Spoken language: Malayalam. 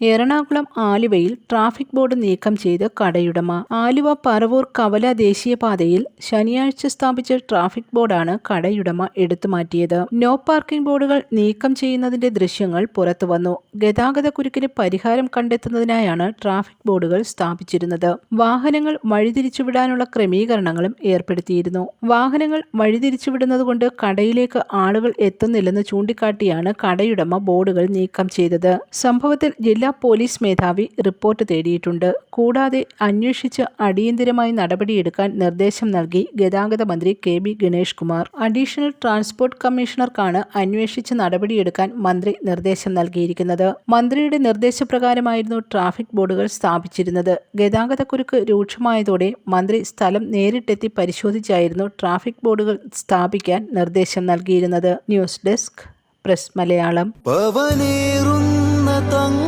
എറണാകുളം ആലുവയിൽ ട്രാഫിക് ബോർഡ് നീക്കം ചെയ്ത് കടയുടമ. ആലുവ പറവൂർ കവല ദേശീയപാതയിൽ ശനിയാഴ്ച സ്ഥാപിച്ച ട്രാഫിക് ബോർഡാണ് കടയുടമ എടുത്തുമാറ്റിയത് നോ പാർക്കിംഗ് ബോർഡുകൾ നീക്കം ചെയ്യുന്നതിന്റെ ദൃശ്യങ്ങൾ പുറത്തുവന്നു ഗതാഗത കുരുക്കിന് പരിഹാരം കണ്ടെത്തുന്നതിനായാണ് ട്രാഫിക് ബോർഡുകൾ സ്ഥാപിച്ചിരുന്നത്. വാഹനങ്ങൾ വഴിതിരിച്ചുവിടാനുള്ള ക്രമീകരണങ്ങളും ഏർപ്പെടുത്തിയിരുന്നു. വാഹനങ്ങൾ വഴിതിരിച്ചുവിടുന്നതുകൊണ്ട് കടയിലേക്ക് ആളുകൾ എത്തുന്നില്ലെന്ന് ചൂണ്ടിക്കാട്ടിയാണ് കടയുടമ ബോർഡുകൾ നീക്കം ചെയ്തത്. സംഭവത്തിൽ ജില്ലാ പോലീസ് മേധാവി റിപ്പോർട്ട് തേടിയിട്ടുണ്ട്. കൂടാതെ അന്വേഷിച്ച് അടിയന്തിരമായി നടപടിയെടുക്കാൻ നിർദ്ദേശം നൽകി ഗതാഗത മന്ത്രി K B Ganesh Kumar. Additional transport കമ്മീഷണർക്കാണ് അന്വേഷിച്ച് നടപടിയെടുക്കാൻ മന്ത്രി നിർദ്ദേശം നൽകിയിരിക്കുന്നത്. മന്ത്രിയുടെ നിർദ്ദേശപ്രകാരമായിരുന്നു ട്രാഫിക് ബോർഡുകൾ സ്ഥാപിച്ചിരുന്നത്. ഗതാഗതക്കുരുക്ക് രൂക്ഷമായതോടെ മന്ത്രി സ്ഥലം നേരിട്ടെത്തി പരിശോധിച്ചായിരുന്നു ട്രാഫിക് ബോർഡുകൾ സ്ഥാപിക്കാൻ നിർദ്ദേശം നൽകിയിരുന്നത്. News desk press Malayalam. തങ്കമാണു